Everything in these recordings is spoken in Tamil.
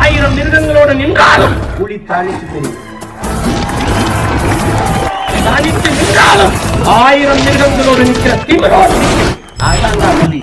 ஆயிரம் மிருகங்களோடு நின்றாலும் புலி தனித்து தெரியும் தனித்து நின்றாலும் ஆயிரம் மிருகங்களோடு நிற்கிற திமிரோடு நிற்கும். அதான் புலி.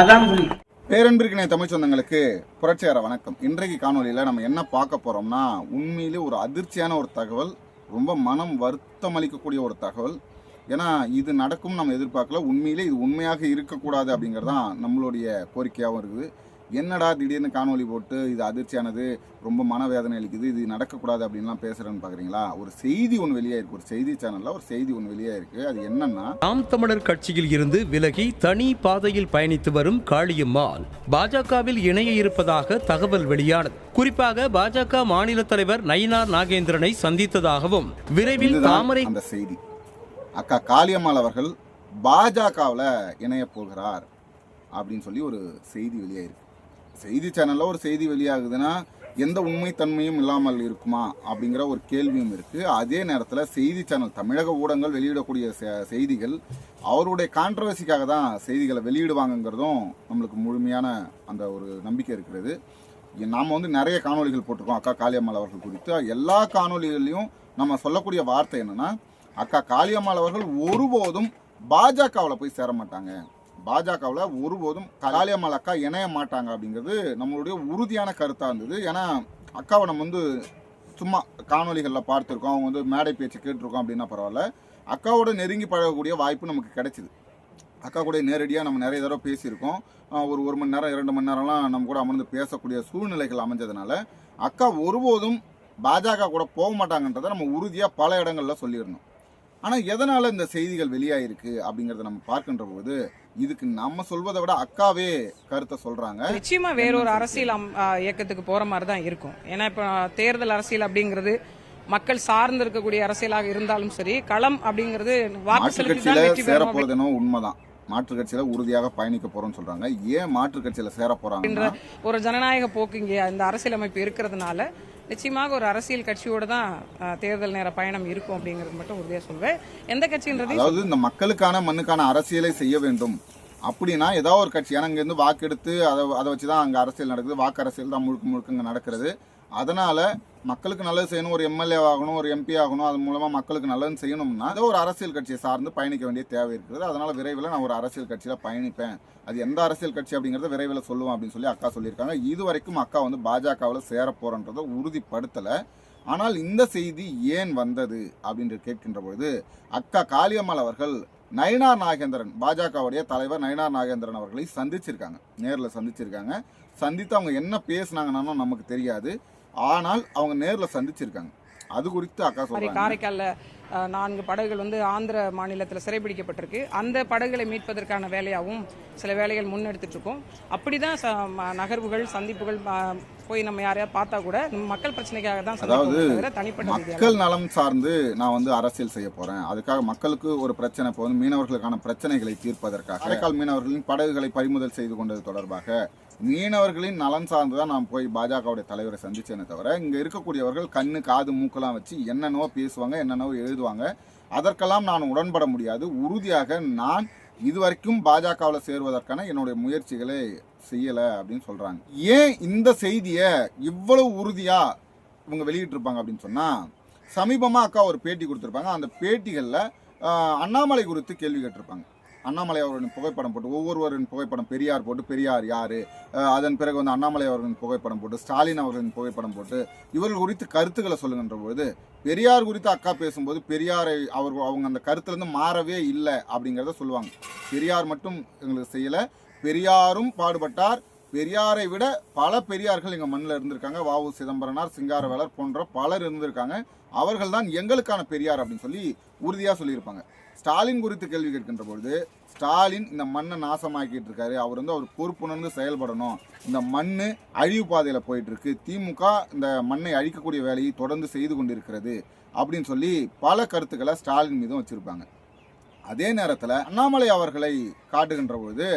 அதான் புலி. பேரன்பிற்கினை தமிழ் சொந்தங்களுக்கு புரட்சிகர வணக்கம். இன்றைக்கு காணொலியில் நம்ம என்ன பார்க்க போறோம்னா உண்மையிலே ஒரு அதிர்ச்சியான ஒரு தகவல் ரொம்ப மனம் வருத்தம் அளிக்கக்கூடிய ஒரு தகவல். ஏன்னா இது நடக்கும் நம்ம எதிர்பார்க்கல. உண்மையிலே இது உண்மையாக இருக்கக்கூடாது அப்படிங்கிறது தான் நம்மளுடைய கோரிக்கையாகவும் இருக்குது. என்னடா திடீர்னு காணொலி போட்டு இது அதிர்ச்சியானது ரொம்ப மனவேதனை அளிக்குது இது நடக்கக்கூடாது அப்படின்லாம் பேசுகிறேன்னு பார்க்குறீங்களா ஒரு செய்தி ஒன்று வெளியே இருக்கு ஒரு செய்தி சேனலில் ஒரு செய்தி ஒன்று வெளியே இருக்கு அது என்னன்னா நாம் தமிழர் கட்சியில் இருந்து விலகி தனி பாதையில் பயணித்து வரும் காளியம்மாள் பாஜகவில் இணைய இருப்பதாக தகவல் வெளியானது. குறிப்பாக பாஜக மாநில தலைவர் நயினார் நாகேந்திரனை சந்தித்ததாகவும் விரைவில் தாமரை அந்த செய்தி. அக்கா காளியம்மாள் அவர்கள் பாஜகவில் இணைய போகிறார் அப்படின்னு சொல்லி ஒரு செய்தி வெளியாயிருக்கு. செய்தி சேனலில் ஒரு செய்தி வெளியாகுதுன்னா எந்த உண்மைத்தன்மையும் இல்லாமல் இருக்குமா? அப்படிங்கிற ஒரு கேள்வியும் இருக்குது அதே நேரத்தில் செய்தி சேனல் தமிழக ஊடகங்கள் வெளியிடக்கூடிய செ- செய்திகள் அவருடைய கான்ட்ரவர்சிக்காக தான் செய்திகளை வெளியிடுவாங்கங்கிறதும் நம்மளுக்கு முழுமையான அந்த ஒரு நம்பிக்கை இருக்கிறது. நாம் வந்து நிறைய காணொளிகள் போட்டிருக்கோம். அக்கா காளியம்மாள் அவர்கள் குறித்து. எல்லா காணொளிகள்லையும் நம்ம சொல்லக்கூடிய வார்த்தை என்னென்னா அக்கா காளியம்மாள் அவர்கள் ஒருபோதும் பாஜகவில் போய் சேர மாட்டாங்க. பாஜகவில் ஒருபோதும் காளியம்மாள் அக்கா இணைய மாட்டாங்க அப்படிங்கிறது நம்மளுடைய உறுதியான கருத்தாக இருந்தது. ஏன்னா அக்காவை நம்ம வந்து சும்மா காணொலிகளில் பார்த்துருக்கோம். அவங்க வந்து மேடை பேச்சு கேட்டிருக்கோம் அப்படின்னா பரவாயில்ல. அக்காவோட நெருங்கி பழகக்கூடிய வாய்ப்பு நமக்கு கிடைச்சிது. அக்கா கூட நேரடியாக நம்ம நிறைய தடவை பேசியிருக்கோம். ஒரு ஒரு மணி நேரம் இரண்டு மணி நேரம்லாம் நம்ம கூட அமர்ந்து பேசக்கூடிய சூழ்நிலைகள் அமைஞ்சதுனால அக்கா ஒருபோதும் பாஜக கூட போக மாட்டாங்கன்றதை நம்ம உறுதியாக பல இடங்களில் சொல்லியிருந்தோம். ஆனால் எதனால் இந்த செய்திகள் வெளியாகிருக்கு அப்படிங்கிறத நம்ம பார்க்கின்ற போது இதுக்கு நம்ம சொல்வதை விட அக்காவே கருத்தை சொல்கிறாங்க நிச்சயமா வேறொரு அரசியல் இயக்கத்துக்கு போற மாதிரி தான் இருக்கும். ஏன்னா இப்போ தேர்தல் அரசியல் அப்படிங்கிறது மக்கள் சார்ந்து இருக்கக்கூடிய அரசியலாக இருந்தாலும் சரி களம் அப்படிங்கிறது வாக்கு செலுத்தி சேர பெறும் போறது என்னவோ உண்மைதான். மாற்றுக் கட்சியில உறுதியாக பயணிக்க போறோம்னு சொல்றாங்க. ஏன் மாற்றுக் கட்சியில சேர போறாங்கன்னா ஒரு ஜனநாயக போக்கு இங்கே இந்த அரசியலமைப்பு இருக்கிறதுனால நிச்சயமாக ஒரு அரசியல் கட்சியோட தான் தேர்தல் நேர பயணம் இருக்கும் அப்படிங்கிறது மட்டும் உறுதியாக சொல்வேன். எந்த கட்சின்றது அதாவது இந்த மக்களுக்கான மண்ணுக்கான அரசியலை செய்ய வேண்டும். அப்படின்னா ஏதாவது ஒரு கட்சி ஏன்னா இங்கேருந்து வாக்கு எடுத்து அதை அதை வச்சு தான் அங்கே அரசியல் நடக்குது. வாக்கு அரசியல் தான் முழுக்க முழுக்க இங்கே நடக்கிறது. அதனால மக்களுக்கு நல்லது செய்யணும் ஒரு எம்எல்ஏ ஆகணும் ஒரு எம்பி ஆகணும் அது மூலமாக மக்களுக்கு நல்லது செய்யணும்னா ஏதோ ஒரு அரசியல் கட்சியை சார்ந்து பயணிக்க வேண்டிய தேவை இருக்குது. அதனால் விரைவில் நான் ஒரு அரசியல் கட்சியில் பயணிப்பேன். அது எந்த அரசியல் கட்சி அப்படிங்கிறத விரைவில் சொல்லுவோம் அப்படின்னு சொல்லி அக்கா சொல்லியிருக்காங்க. இது வரைக்கும் அக்கா வந்து பாஜகவில் சேர உறுதிப்படுத்தலை. ஆனால் இந்த செய்தி ஏன் வந்தது அப்படின்னு கேட்கின்ற பொழுது அக்கா காளியம்மாள் அவர்கள் நயினார் நாகேந்திரன் பாஜகவுடைய தலைவர் நயினார் நாகேந்திரன் அவர்களை சந்திச்சிருக்காங்க. நேரில் சந்திச்சிருக்காங்க. சந்தித்து அவங்க என்ன பேசுனாங்கன்னா நமக்கு தெரியாது. ஆனால் அவங்க நேரில் சந்திச்சிருக்காங்க. அது குறித்து அக்கா சொல்றாங்க. காரைக்கால்ல நான்கு படகுகள் வந்து ஆந்திர மாநிலத்தில் சிறைபிடிக்கப்பட்டிருக்கு. அந்த படகுகளை மீட்பதற்கான வேலையாகவும் சில வேலைகள் முன்னெடுத்துட்டு இருக்கோம். அப்படிதான் ச- ம- நகர்வுகள் சந்திப்புகள் போய் நம்ம யாரையாவது பார்த்தா கூட மக்கள் பிரச்சனைக்காக தான் அதாவது தனிப்பட்ட மக்கள் நலம் சார்ந்து நான் வந்து அரசியல் செய்ய போறேன். அதுக்காக மக்களுக்கு ஒரு பிரச்சனை இப்போ வந்து மீனவர்களுக்கான பிரச்சனைகளை தீர்ப்பதற்காக காரைக்கால் மீனவர்களின் படகுகளை பறிமுதல் செய்து கொண்டது தொடர்பாக மீனவர்களின் நலன் சார்ந்து தான் நான் போய் பாஜகவுடைய தலைவரை சந்திச்சேனே தவிர இங்க இருக்கக்கூடியவர்கள் கண்ணு காது மூக்கெல்லாம் வச்சு என்னென்னவோ பேசுவாங்க என்னென்னவோ எழுதுவாங்க அதற்கெல்லாம் நான் உடன்பட முடியாது. உறுதியாக நான் இதுவரைக்கும் பாஜகவில் சேருவதற்கான என்னுடைய முயற்சிகளை செய்யலை அப்படின்னு சொல்றாங்க. ஏன் இந்த செய்தியை இவ்வளவு உறுதியா இவங்க வெளியிட்டிருப்பாங்க அப்படின்னு சொன்னா சமீபமா அக்கா ஒரு பேட்டி கொடுத்துருப்பாங்க. அந்த பேட்டிகளில் அண்ணாமலை குறித்து கேள்வி கேட்டிருப்பாங்க. அண்ணாமலை அவர்களின் புகைப்படம் போட்டு ஒவ்வொருவரின் புகைப்படம் பெரியார் போட்டு பெரியார் யார்? அதன் பிறகு வந்து அண்ணாமலை அவர்களின் புகைப்படம் போட்டு ஸ்டாலின் அவர்களின் புகைப்படம் போட்டு இவர்கள் குறித்து கருத்துக்களை சொல்லுகின்ற பொழுது பெரியார் குறித்து அக்கா பேசும்போது பெரியாரை அவர் அவங்க அந்த கருத்துலேருந்து மாறவே இல்லை அப்படிங்கிறத சொல்லுவாங்க. பெரியார் மட்டும் எங்களுக்கு செய்யலை. பெரியாரும் பாடுபட்டார். பெரியாரை விட பல பெரியார்கள் எங்கள் மண்ணில் இருந்திருக்காங்க. வாவு சிதம்பரனார் சிங்காரவேலர் போன்ற பலர் இருந்திருக்காங்க. அவர்கள் தான் எங்களுக்கான பெரியார் அப்படின்னு சொல்லி உறுதியாக சொல்லியிருப்பாங்க. ஸ்டாலின் குறித்து கேள்வி கேட்கின்ற பொழுது ஸ்டாலின் இந்த மண்ணை நாசமாக்கிட்டு இருக்காரு. அவர் வந்து அவர் பொறுப்புணர்ந்து செயல்படணும். இந்த மண் அழிவு பாதையில் போயிட்டு இருக்கு திமுக இந்த மண்ணை அழிக்கக்கூடிய வேலையை தொடர்ந்து செய்து கொண்டிருக்கிறது அப்படின்னு சொல்லி பல கருத்துக்களை ஸ்டாலின் மீதும் வச்சிருப்பாங்க. அதே நேரத்தில் அண்ணாமலை அவர்களை காட்டுகின்ற பொழுது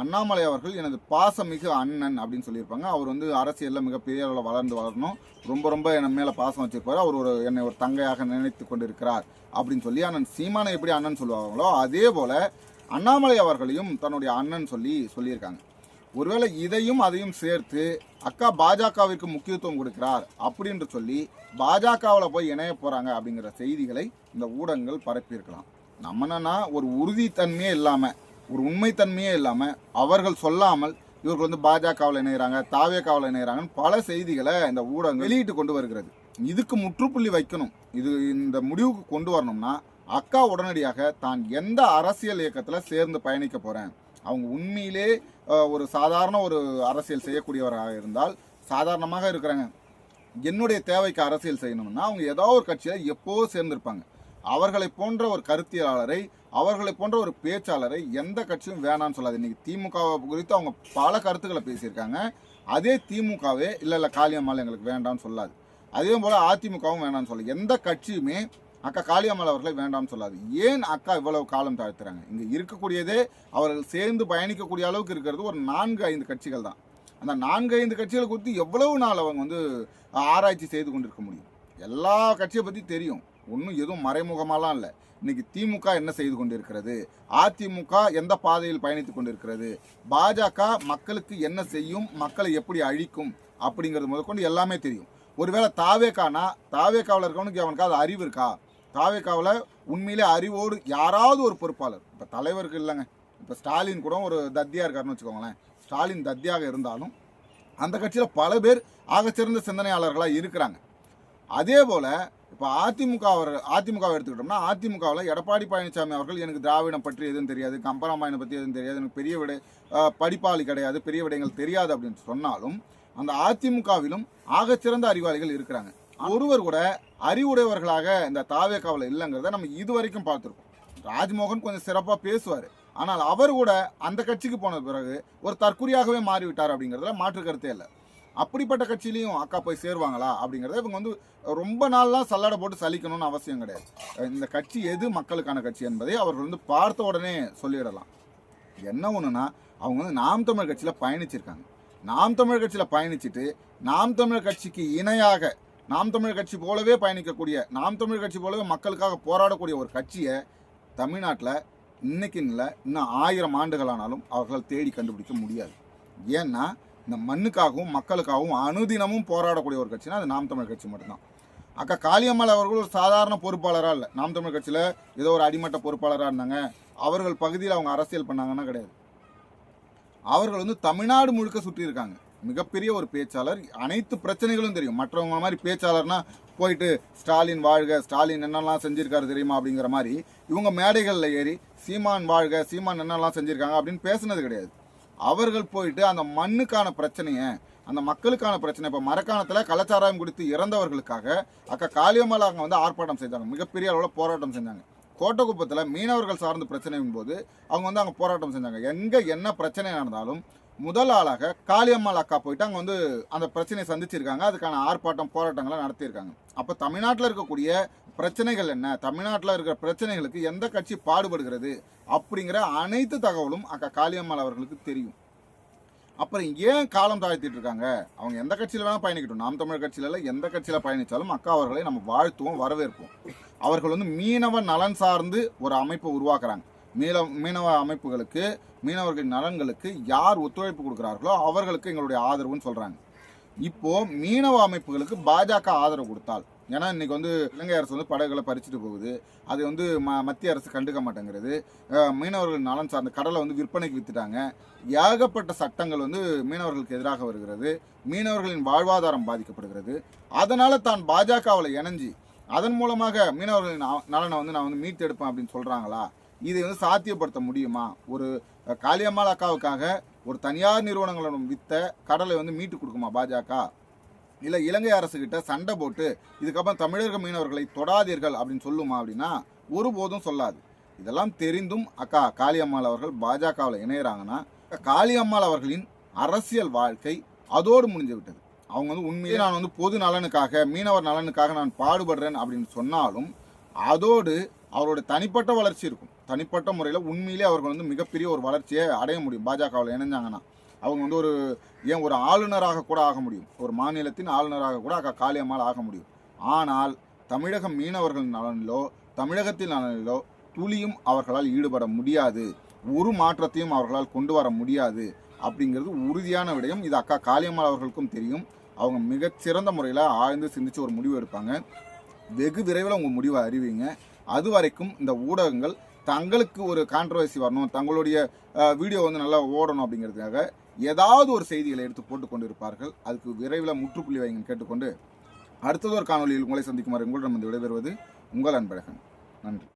அண்ணாமலை அவர்கள் எனது பாசமிகு அண்ணன் அப்படின்னு சொல்லியிருப்பாங்க. அவர் வந்து அரசியலில் மிகப்பெரிய அளவில் வளர்ந்து வளரணும். ரொம்ப ரொம்ப என் மேலே பாசம் வச்சிருப்பார். அவர் ஒரு என்னை ஒரு தங்கையாக நினைத்து கொண்டிருக்கிறார். அப்படின்னு சொல்லி அண்ணன் சீமானை எப்படி அண்ணன் சொல்லுவாங்களோ அதே போல அண்ணாமலை அவர்களையும் தன்னுடைய அண்ணன் சொல்லி சொல்லியிருக்காங்க. ஒருவேளை இதையும் அதையும் சேர்த்து அக்கா பாஜகவிற்கு முக்கியத்துவம் கொடுக்கிறார் அப்படின்னு சொல்லி பாஜகவில் போய் இணைய போகிறாங்க அப்படிங்கிற செய்திகளை இந்த ஊடகங்கள் பரப்பியிருக்கலாம். நம்ம என்னன்னா ஒரு உறுதித்தன்மையே இல்லாமல் ஒரு உண்மைத்தன்மையே இல்லாமல் அவர்கள் சொல்லாமல் இவர்கள் வந்து பாஜகவில் இணைகிறாங்க தாவேக்காவில் இணைகிறாங்கன்னு பல செய்திகளை இந்த ஊடகங்கள் வெளியிட்டு கொண்டு வருகிறது. இதுக்கு முற்றுப்புள்ளி வைக்கணும். இது இந்த முடிவுக்கு கொண்டு வரணும்னா அக்கா உடனடியாக தான் எந்த அரசியல் இயக்கத்தில் சேர்ந்து பயணிக்க போகிறேன் அவங்க உண்மையிலே ஒரு சாதாரண ஒரு அரசியல் செய்யக்கூடியவராக இருந்தால் சாதாரணமாக இருக்கிறாங்க. என்னுடைய தேவைக்கு அரசியல் செய்யணும்னா அவங்க ஏதோ ஒரு கட்சியில் எப்போ சேர்ந்திருப்பாங்க. அவர்களை போன்ற ஒரு கருத்தியலாளரை அவர்களை போன்ற ஒரு பேச்சாளரை எந்த கட்சியும் வேணாம்னு சொல்லாது. இன்றைக்கி திமுக குறித்து அவங்க பல கருத்துக்களை பேசியிருக்காங்க. அதே திமுகவே இல்லை இல்லை காளியம்மாள் எங்களுக்கு வேண்டாம்னு சொல்லாது. அதே போல் அதிமுகவும் வேண்டாம்னு சொல்லு. எந்த கட்சியுமே அக்கா காளியம்மாள் அவர்களை வேண்டாம்னு சொல்லாது. ஏன் அக்கா இவ்வளவு காலம் தாழ்த்துறாங்க? இங்கே இருக்கக்கூடியதே அவர்கள் சேர்ந்து பயணிக்கக்கூடிய அளவுக்கு இருக்கிறது ஒரு நான்கு ஐந்து கட்சிகள் தான். அந்த நான்கு ஐந்து கட்சிகள் குறித்து எவ்வளவு நாள் அவங்க வந்து ஆராய்ச்சி செய்து கொண்டிருக்க முடியும்? எல்லா கட்சியை பற்றி தெரியும். ஒன்றும் எதுவும் மறைமுகமாலாம் இல்லை. இன்னைக்கு திமுக என்ன செய்து கொண்டிருக்கிறது? அதிமுக எந்த பாதையில் பயணித்துக் கொண்டிருக்கிறது? பாஜக மக்களுக்கு என்ன செய்யும்? மக்களை எப்படி அழிக்கும்? அப்படிங்கிறது முதற்கொண்டு எல்லாமே தெரியும். ஒருவேளை தாவேக்கானா தாவேக்காவில் இருக்கவனுக்கு அவனுக்கு அது அறிவு இருக்கா? தாவேக்காவில் உண்மையிலே அறிவோடு யாராவது ஒரு பொறுப்பாளர். இப்போ தலைவருக்கு இல்லைங்க. இப்போ ஸ்டாலின் கூட ஒரு தத்தியாக இருக்காருன்னு வச்சுக்கோங்களேன். ஸ்டாலின் தத்தியாக இருந்தாலும் அந்த கட்சியில் பல பேர் ஆகச்சிறந்த சிந்தனையாளர்களாக இருக்கிறாங்க. அதே போல் இப்போ அதிமுக அவர் அதிமுகவை எடுத்துக்கிட்டோம்னா அதிமுகவில் எடப்பாடி பழனிசாமி அவர்கள் எனக்கு திராவிடம் பற்றி எதுவும் தெரியாது கம்பராமாயணை பற்றி எதுவும் தெரியாது எனக்கு பெரிய விட படிப்பாளி கிடையாது பெரிய விடயங்கள் தெரியாது அப்படின்னு சொன்னாலும் அந்த அதிமுகவிலும் ஆகச்சிறந்த அறிவாளிகள் இருக்கிறாங்க. ஒருவர் கூட அறிவுடையவர்களாக இந்த தாவேக்காவில் இல்லைங்கிறத நம்ம இதுவரைக்கும் பார்த்துருக்கோம். ராஜ்மோகன் கொஞ்சம் சிறப்பாக பேசுவார். ஆனால் அவர் கூட அந்த கட்சிக்கு போன பிறகு ஒரு தற்குறியாகவே மாறிவிட்டார் அப்படிங்கிறதுல மாற்று கருத்தே இல்லை. அப்படிப்பட்ட கட்சியிலையும் அக்கா போய் சேருவாங்களா அப்படிங்கிறத இவங்க வந்து ரொம்ப நாள்லாம் சல்லடை போட்டு சலிக்கணும்னு அவசியம் கிடையாது. இந்த கட்சி எது மக்களுக்கான கட்சி என்பதை அவர்கள் வந்து பார்த்த உடனே சொல்லிடலாம். என்ன ஒன்றுனா அவங்க வந்து நாம் தமிழ் கட்சியில் பயணிச்சிருக்காங்க. நாம் தமிழர் கட்சியில் பயணிச்சுட்டு நாம் தமிழர் கட்சிக்கு இணையாக நாம் தமிழர் கட்சி போலவே பயணிக்கக்கூடிய நாம் தமிழர் கட்சி போலவே மக்களுக்காக போராடக்கூடிய ஒரு கட்சியை தமிழ்நாட்டில் இன்னைக்கு இல்லை இன்னும் ஆயிரம் ஆண்டுகளானாலும் அவர்களால் தேடி கண்டுபிடிக்க முடியாது. ஏன்னா இந்த மண்ணுக்காகவும் மக்களுக்காகவும் அனுதினமும் போராடக்கூடிய ஒரு கட்சினா அது நாம் தமிழர் கட்சி மட்டும்தான். அக்கா காளியம்மாள் அவர்கள் ஒரு சாதாரண பொறுப்பாளராக இல்லை. நாம் தமிழர் கட்சியில் ஏதோ ஒரு அடிமட்ட பொறுப்பாளராக இருந்தாங்க. அவர்கள் பகுதியில் அவங்க அரசியல் பண்ணாங்கன்னா கிடையாது. அவர்கள் வந்து தமிழ்நாடு முழுக்க சுற்றியிருக்காங்க மிகப்பெரிய ஒரு பேச்சாளர். அனைத்து பிரச்சனைகளும் தெரியும். மற்றவங்க மாதிரி பேச்சாளர்னா போயிட்டு ஸ்டாலின் வாழ்க ஸ்டாலின் என்னெல்லாம் செஞ்சுருக்காரு தெரியுமா அப்படிங்கிற மாதிரி இவங்க மேடைகளில் ஏறி சீமான் வாழ்க சீமான் என்னெல்லாம் செஞ்சுருக்காங்க அப்படின்னு பேசுனது கிடையாது. அவர்கள் போயிட்டு அந்த மண்ணுக்கான பிரச்சனையை அந்த மக்களுக்கான பிரச்சனை இப்போ மரக்காணத்தில் கலாச்சாரம் கொடுத்து இறந்தவர்களுக்காக அக்கா காளியம்மாள் அவங்க வந்து ஆர்ப்பாட்டம் செஞ்சாங்க. மிகப்பெரிய அளவில் போராட்டம் செஞ்சாங்க. கோட்டக்குப்பத்தில் மீனவர்கள் சார்ந்த பிரச்சனையின் போது அவங்க வந்து அங்கே போராட்டம் செஞ்சாங்க. எங்கே என்ன பிரச்சனை நடந்தாலும் முதல் ஆளாக காளியம்மாள் அக்கா போயிட்டு அங்கே வந்து அந்த பிரச்சனையை சந்திச்சிருக்காங்க. அதுக்கான ஆர்ப்பாட்டம் போராட்டங்களை நடத்தியிருக்காங்க. அப்போ தமிழ்நாட்டில் இருக்கக்கூடிய பிரச்சனைகள் என்ன? தமிழ்நாட்டில் இருக்கிற பிரச்சனைகளுக்கு எந்த கட்சி பாடுபடுகிறது? அப்படிங்கிற அனைத்து தகவலும் அக்கா காளியம்மாள் அவர்களுக்கு தெரியும். அப்புறம் ஏன் காலம் தாழ்த்திட்டு இருக்காங்க? அவங்க எந்த கட்சியில் வேணால் பயணிக்கட்டும். நாம் தமிழர் கட்சியில எந்த கட்சியில் பயணித்தாலும் அக்கா அவர்களை நம்ம வாழ்த்துவோம் வரவேற்போம். அவர்கள் வந்து மீனவ நலன் சார்ந்து ஒரு அமைப்பை உருவாக்குறாங்க. மீன மீனவ அமைப்புகளுக்கு மீனவர்களின் நலன்களுக்கு யார் ஒத்துழைப்பு கொடுக்குறார்களோ அவர்களுக்கு எங்களுடைய ஆதரவுன்னு சொல்கிறாங்க இப்போது மீனவ அமைப்புகளுக்கு பாஜக ஆதரவு கொடுத்தால் ஏன்னா இன்றைக்கி வந்து இலங்கை அரசு வந்து படகுகளை பறிச்சுட்டு போகுது. அது வந்து ம மத்திய அரசு கண்டுக்க மாட்டேங்கிறது. மீனவர்கள் நலன் சார்ந்த கடலை வந்து விற்பனைக்கு வித்துட்டாங்க. ஏகப்பட்ட சட்டங்கள் வந்து மீனவர்களுக்கு எதிராக வருகிறது. மீனவர்களின் வாழ்வாதாரம் பாதிக்கப்படுகிறது. அதனால் தான் பாஜகவில் இணைஞ்சு அதன் மூலமாக மீனவர்களின் நலனை வந்து நான் வந்து மீட்டெடுப்பேன் அப்படின்னு சொல்கிறாங்களா இதை வந்து சாத்தியப்படுத்த முடியுமா? ஒரு காளியம்மாள் அக்காவுக்காக ஒரு தனியார் நிறுவனங்களிடம் வித்த கடலை வந்து மீட்டு கொடுக்குமா பாஜக? இல்லை இலங்கை அரசுக்கிட்ட சண்டை போட்டு இதுக்கப்புறம் தமிழக மீனவர்களை தொடாதீர்கள் அப்படின்னு சொல்லுமா அப்படின்னா ஒருபோதும் சொல்லாது. இதெல்லாம் தெரிந்தும் அக்கா காளியம்மாள் அவர்கள் பாஜகவில் இணையிறாங்கன்னா காளியம்மாள் அவர்களின் அரசியல் வாழ்க்கை அதோடு முடிஞ்சு விட்டது. அவங்க வந்து உண்மையை நான் வந்து பொது நலனுக்காக மீனவர் நலனுக்காக நான் பாடுபடுறேன் அப்படின்னு சொன்னாலும் அதோடு அவரோட தனிப்பட்ட வளர்ச்சி இருக்கும். தனிப்பட்ட முறையில் உண்மையிலே அவர்கள் வந்து மிகப்பெரிய ஒரு வளர்ச்சியை அடைய முடியும். பாஜகவில் இணைஞ்சாங்கன்னா. அவங்க வந்து ஒரு ஏன் ஒரு ஆளுநராக கூட ஆக முடியும். ஒரு மாநிலத்தின் ஆளுநராக கூட அக்கா காளியம்மாள் ஆக முடியும். ஆனால் தமிழக மீனவர்கள் நலனிலோ தமிழகத்தின் நலனிலோ துளியும் அவர்களால் ஈடுபட முடியாது. ஒரு மாற்றத்தையும் அவர்களால் கொண்டு வர முடியாது. அப்படிங்கிறது உறுதியான விடயம். இது அக்கா காளியம்மாள் அவர்களுக்கும் தெரியும். அவங்க மிகச்சிறந்த முறையில் ஆழ்ந்து சிந்தித்து ஒரு முடிவு எடுப்பாங்க. வெகு விரைவில் உங்கள் முடிவை அறிவிங்க. அது வரைக்கும் இந்த ஊடகங்கள் தங்களுக்கு ஒரு கான்ட்ரவர்சி வரணும். தங்களுடைய வீடியோ வந்து நல்லா ஓடணும் அப்படிங்கிறதுக்காக ஏதாவது ஒரு செய்திகளை எடுத்து போட்டு இருப்பார்கள் அதுக்கு விரைவில் முற்றுப்புள்ளி வைங்க கேட்டுக்கொண்டு அடுத்ததொரு காணொலியில் உங்களை சந்திக்குமாறு உங்களிடம் வந்து விடைபெறுவது உங்கள் அன்பழகன். நன்றி.